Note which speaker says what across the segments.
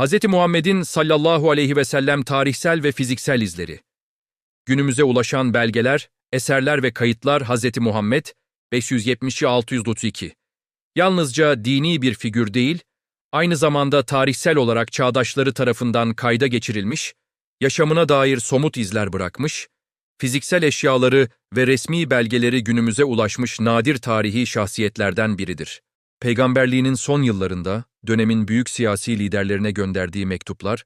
Speaker 1: Hz. Muhammed'in sallallahu aleyhi ve sellem tarihsel ve fiziksel izleri. Günümüze ulaşan belgeler, eserler ve kayıtlar Hz. Muhammed 570-632. Yalnızca dini bir figür değil, aynı zamanda tarihsel olarak çağdaşları tarafından kayda geçirilmiş, yaşamına dair somut izler bırakmış, fiziksel eşyaları ve resmi belgeleri günümüze ulaşmış nadir tarihi şahsiyetlerden biridir. Peygamberliğinin son yıllarında dönemin büyük siyasi liderlerine gönderdiği mektuplar,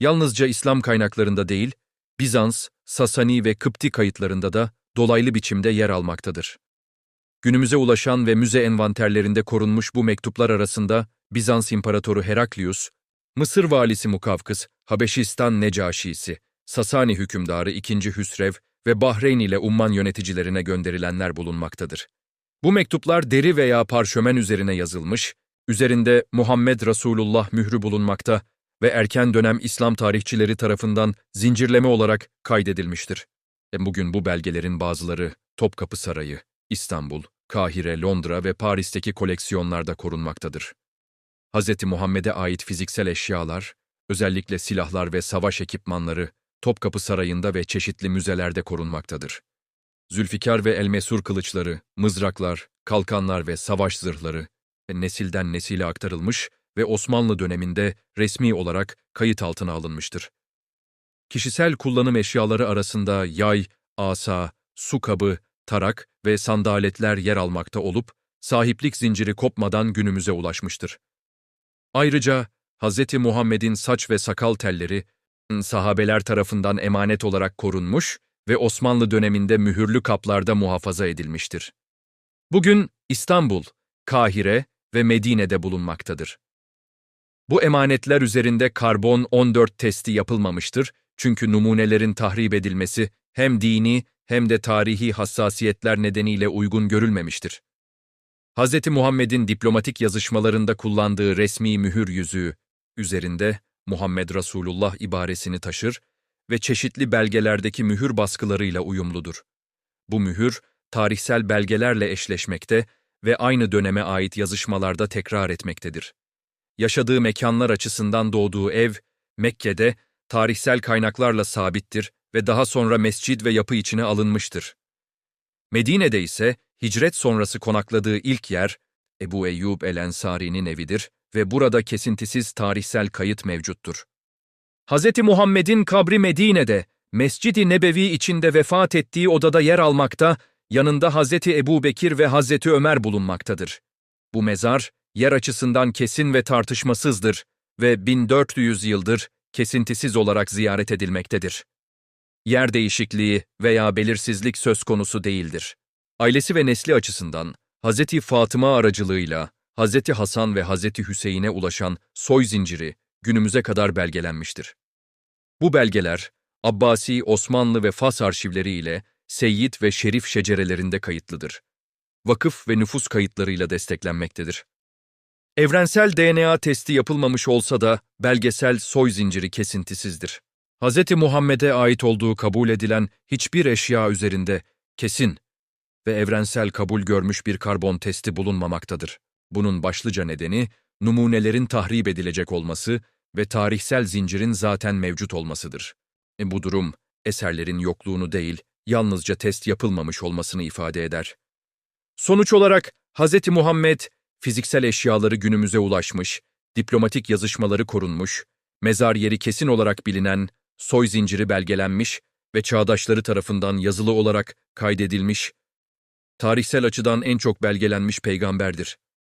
Speaker 1: yalnızca İslam kaynaklarında değil, Bizans, Sasani ve Kıpti kayıtlarında da dolaylı biçimde yer almaktadır. Günümüze ulaşan ve müze envanterlerinde korunmuş bu mektuplar arasında Bizans İmparatoru Heraklius, Mısır valisi Mukavkıs, Habeşistan Necaşisi, Sasani hükümdarı II. Hüsrev ve Bahreyn ile Umman yöneticilerine gönderilenler bulunmaktadır. Bu mektuplar deri veya parşömen üzerine yazılmış, üzerinde Muhammed Resulullah mührü bulunmakta ve erken dönem İslam tarihçileri tarafından zincirleme olarak kaydedilmiştir. E bugün bu belgelerin bazıları Topkapı Sarayı, İstanbul, Kahire, Londra ve Paris'teki koleksiyonlarda korunmaktadır. Hz. Muhammed'e ait fiziksel eşyalar, özellikle silahlar ve savaş ekipmanları Topkapı Sarayı'nda ve çeşitli müzelerde korunmaktadır. Zülfikar ve Elmesur kılıçları, mızraklar, kalkanlar ve savaş zırhları nesilden nesile aktarılmış ve Osmanlı döneminde resmi olarak kayıt altına alınmıştır. Kişisel kullanım eşyaları arasında yay, asa, su kabı, tarak ve sandaletler yer almakta olup, sahiplik zinciri kopmadan günümüze ulaşmıştır. Ayrıca Hz. Muhammed'in saç ve sakal telleri, sahabeler tarafından emanet olarak korunmuş ve Osmanlı döneminde mühürlü kaplarda muhafaza edilmiştir. Bugün İstanbul, Kahire ve Medine'de bulunmaktadır. Bu emanetler üzerinde karbon 14 testi yapılmamıştır çünkü numunelerin tahrip edilmesi hem dini hem de tarihi hassasiyetler nedeniyle uygun görülmemiştir. Hz. Muhammed'in diplomatik yazışmalarında kullandığı resmi mühür yüzüğü üzerinde Muhammed Resulullah ibaresini taşır ve çeşitli belgelerdeki mühür baskılarıyla uyumludur. Bu mühür, tarihsel belgelerle eşleşmekte ve aynı döneme ait yazışmalarda tekrar etmektedir. Yaşadığı mekanlar açısından doğduğu ev, Mekke'de tarihsel kaynaklarla sabittir ve daha sonra mescid ve yapı içine alınmıştır. Medine'de ise hicret sonrası konakladığı ilk yer, Ebu Eyyub el-Ensari'nin evidir ve burada kesintisiz tarihsel kayıt mevcuttur. Hz. Muhammed'in kabri Medine'de, Mescid-i Nebevi içinde vefat ettiği odada yer almakta, yanında Hz. Ebu Bekir ve Hz. Ömer bulunmaktadır. Bu mezar, yer açısından kesin ve tartışmasızdır ve 1400 yıldır kesintisiz olarak ziyaret edilmektedir. Yer değişikliği veya belirsizlik söz konusu değildir. Ailesi ve nesli açısından Hz. Fatıma aracılığıyla Hz. Hasan ve Hz. Hüseyin'e ulaşan soy zinciri günümüze kadar belgelenmiştir. Bu belgeler, Abbasi, Osmanlı ve Fas arşivleri ile Seyyid ve Şerif şecerelerinde kayıtlıdır. Vakıf ve nüfus kayıtlarıyla desteklenmektedir. Evrensel DNA testi yapılmamış olsa da belgesel soy zinciri kesintisizdir. Hz. Muhammed'e ait olduğu kabul edilen hiçbir eşya üzerinde kesin ve evrensel kabul görmüş bir karbon testi bulunmamaktadır. Bunun başlıca nedeni, numunelerin tahrip edilecek olması ve tarihsel zincirin zaten mevcut olmasıdır. E bu durum, eserlerin yokluğunu değil, yalnızca test yapılmamış olmasını ifade eder. Sonuç olarak Hz. Muhammed, fiziksel eşyaları günümüze ulaşmış, diplomatik yazışmaları korunmuş, mezar yeri kesin olarak bilinen, soy zinciri belgelenmiş ve çağdaşları tarafından yazılı olarak kaydedilmiş, tarihsel açıdan en çok belgelenmiş peygamberdir.